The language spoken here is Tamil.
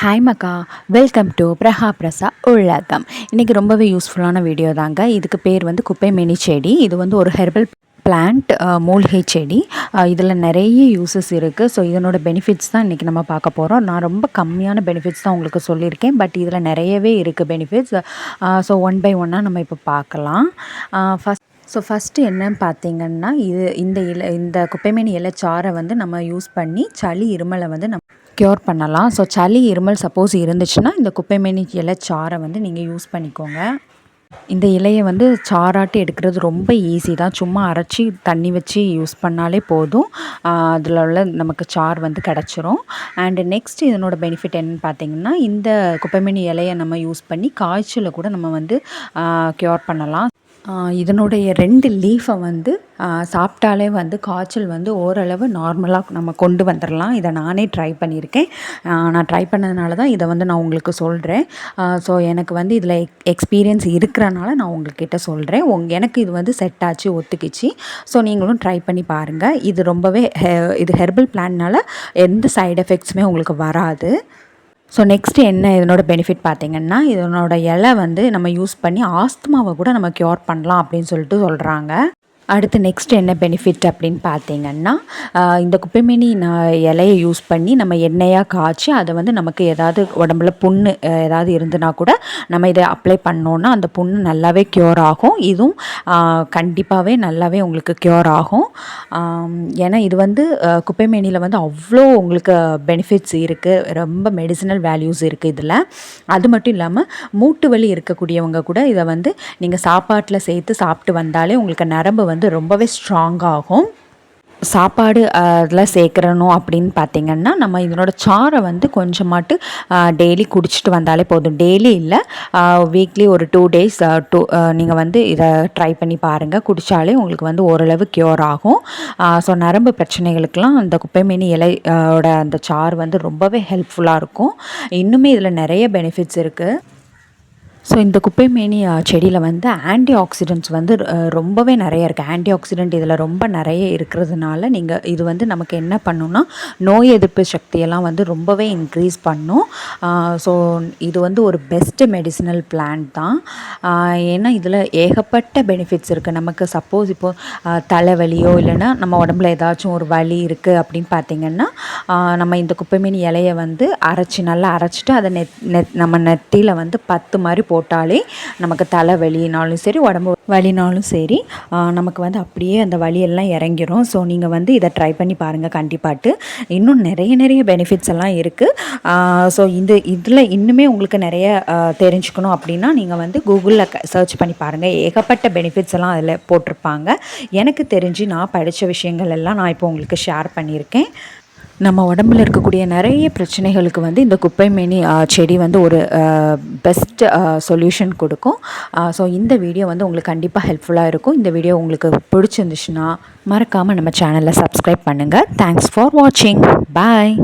ஹாய் மக்கா வெல்கம் டு பிரஹா பிரசா உலகம் இன்றைக்கி ரொம்பவே யூஸ்ஃபுல்லான வீடியோ தாங்க. இதுக்கு பேர் வந்து குப்பை மேனி செடி. இது வந்து ஒரு ஹெர்பல் பிளான்ட் மூலிகை செடி. இதில் நிறைய யூசஸ் இருக்குது ஸோ இதனோட பெனிஃபிட்ஸ் தான் இன்றைக்கி நம்ம பார்க்க போகிறோம் நான் ரொம்ப கம்மியான பெனிஃபிட்ஸ் தான் உங்களுக்கு சொல்லியிருக்கேன். பட் இதில் நிறையவே இருக்குது பெனிஃபிட்ஸ் ஸோ ஒன் பை ஒன்னாக நம்ம இப்போ பார்க்கலாம். ஃபஸ்ட் ஸோ ஃபஸ்ட்டு என்னன்னு பார்த்தீங்கன்னா இது இந்த இலை இந்த குப்பைமேனி சாறை வந்து நம்ம யூஸ் பண்ணி சளி இருமலை வந்து நம்ம க்யூர் பண்ணலாம். ஸோ சளி இருமல் சப்போஸ் இருந்துச்சுன்னா இந்த குப்பைமேனி இலை சாறை வந்து நீங்கள் யூஸ் பண்ணிக்கோங்க. இந்த இலையை வந்து சாராட்டி எடுக்கிறது ரொம்ப ஈஸி தான். சும்மா அரைச்சி தண்ணி வச்சு யூஸ் பண்ணாலே போதும். அதில் உள்ள நமக்கு சார் வந்து கிடச்சிரும். அண்டு நெக்ஸ்ட் இதனோட பெனிஃபிட் என்னன்னு பார்த்தீங்கன்னா இந்த குப்பைமணி இலையை நம்ம யூஸ் பண்ணி காய்ச்சலை கூட நம்ம வந்து க்யூர் பண்ணலாம். இதனுடைய ரெண்டு லீஃபை வந்து சாப்பிட்டாலே வந்து காய்ச்சல் வந்து ஓரளவு நார்மலாக நம்ம கொண்டு வந்துடலாம் இதை நானே ட்ரை பண்ணியிருக்கேன். நான் ட்ரை பண்ணதுனால தான் இதை வந்து நான் உங்களுக்கு சொல்கிறேன் ஸோ எனக்கு வந்து இதில் எக்ஸ்பீரியன்ஸ் இருக்கிறனால நான் உங்கள்கிட்ட சொல்கிறேன் உங் எனக்கு இது வந்து செட் ஆச்சு ஒத்துக்கிச்சு. ஸோ நீங்களும் ட்ரை பண்ணி பாருங்கள் இது ரொம்பவே இது ஹெர்பல் பிளான்னால எந்த சைடு எஃபெக்ட்ஸுமே உங்களுக்கு வராது. ஸோ நெக்ஸ்ட்டு என்ன இதனோட பெனிஃபிட் பார்த்திங்கன்னா இதனோட இலை வந்து நம்ம யூஸ் பண்ணி ஆஸ்துமாவை கூட நம்ம க்யூர் பண்ணலாம் அப்படின்னு சொல்லிட்டு சொல்கிறாங்க அடுத்து நெக்ஸ்ட் என்ன பெனிஃபிட் அப்படின்னு பார்த்தீங்கன்னா இந்த குப்பைமேனி இலையை யூஸ் பண்ணி நம்ம எண்ணெயாக காய்ச்சி அதை வந்து நமக்கு ஏதாவது உடம்புல புண்ணு ஏதாவது இருந்துனா கூட நம்ம இதை அப்ளை பண்ணோன்னா அந்த புண்ணு நல்லாவே க்யூர் ஆகும். இதுவும் கண்டிப்பாகவே நல்லாவே உங்களுக்கு க்யூர் ஆகும். ஏன்னா இது வந்து குப்பைமேனியில் வந்து அவ்வளோ உங்களுக்கு பெனிஃபிட்ஸ் இருக்குது ரொம்ப மெடிசினல் வேல்யூஸ் இருக்குது இதில். அது மட்டும் இல்லாமல் மூட்டு வலி இருக்கக்கூடியவங்க கூட இதை வந்து நீங்கள் சாப்பாட்டில் சேர்த்து சாப்பிட்டு வந்தாலே உங்களுக்கு நரம்பு வந்து வந்து ரொம்பவே ஸ்ட்ராங்காகும் சாப்பாடு அதில் சேர்க்குறணும் அப்படின்னு பார்த்திங்கன்னா நம்ம இதனோட சாரை வந்து கொஞ்சமாட்டு டெய்லி குடிச்சிட்டு வந்தாலே போதும். டெய்லி இல்லை வீக்லி ஒரு டூ டேஸ் டூ நீங்கள் வந்து இதை ட்ரை பண்ணி பாருங்கள் குடித்தாலே உங்களுக்கு வந்து ஓரளவு க்யூர் ஆகும். ஸோ நரம்பு பிரச்சனைகளுக்கெல்லாம் அந்த குப்பைமேனி இலையோட அந்த சாறு வந்து ரொம்பவே ஹெல்ப்ஃபுல்லாக இருக்கும். இன்னுமே இதில் நிறைய பெனிஃபிட்ஸ் இருக்குது ஸோ இந்த குப்பைமேனி செடியில் வந்து ஆன்டி ஆக்சிடென்ட்ஸ் வந்து ரொம்பவே நிறைய இருக்குது ஆன்டி ஆக்சிடென்ட் இதில் ரொம்ப நிறைய இருக்கிறதுனால நீங்கள் இது வந்து நமக்கு என்ன பண்ணுன்னா நோய் எதிர்ப்பு சக்தியெல்லாம் வந்து ரொம்பவே இன்க்ரீஸ் பண்ணும். ஸோ இது வந்து ஒரு பெஸ்ட்டு மெடிசினல் பிளான்ட் தான். ஏன்னா இதில் ஏகப்பட்ட பெனிஃபிட்ஸ் இருக்குது நமக்கு சப்போஸ் இப்போது தலைவலியோ இல்லைன்னா நம்ம உடம்புல ஏதாச்சும் ஒரு வலி இருக்குது அப்படின்னு பார்த்தீங்கன்னா நம்ம இந்த குப்பைமேனி இலையை வந்து அரைச்சி நல்லா அரைச்சிட்டு அதை நெத் நெத் நம்ம நெத்தியில் வந்து பத்து மாதிரி போட்டாலே நமக்கு தலை வலினாலும் சரி உடம்பு வலினாலும் சரி நமக்கு வந்து அப்படியே அந்த வலியெல்லாம் இறங்கிரும். ஸோ நீங்கள் வந்து இதை ட்ரை பண்ணி பாருங்கள் கண்டிப்பாட்டு. இன்னும் நிறைய நிறைய பெனிஃபிட்ஸ் எல்லாம் இருக்குது ஸோ இந்த இதில் இன்னுமே உங்களுக்கு நிறைய தெரிஞ்சுக்கணும் அப்படின்னா நீங்கள் வந்து கூகுளில் சர்ச் பண்ணி பாருங்கள் ஏகப்பட்ட பெனிஃபிட்ஸ் எல்லாம் அதில் போட்டிருப்பாங்க. எனக்கு தெரிஞ்சு நான் படித்த விஷயங்கள் எல்லாம் நான் இப்போ உங்களுக்கு ஷேர் பண்ணியிருக்கேன். நம்ம உடம்புல இருக்கக்கூடிய நிறைய பிரச்சனைகளுக்கு வந்து இந்த குப்பை மேனி செடி வந்து ஒரு பெஸ்ட் சொல்யூஷன் கொடுக்கும். ஸோ இந்த வீடியோ வந்து உங்களுக்கு கண்டிப்பாக ஹெல்ப்ஃபுல்லாக இருக்கும். இந்த வீடியோ உங்களுக்கு பிடிச்சிருந்துச்சுன்னா மறக்காமல் நம்ம சேனலில் சப்ஸ்கிரைப் பண்ணுங்கள் தேங்க்ஸ் ஃபார் வாட்சிங் பாய்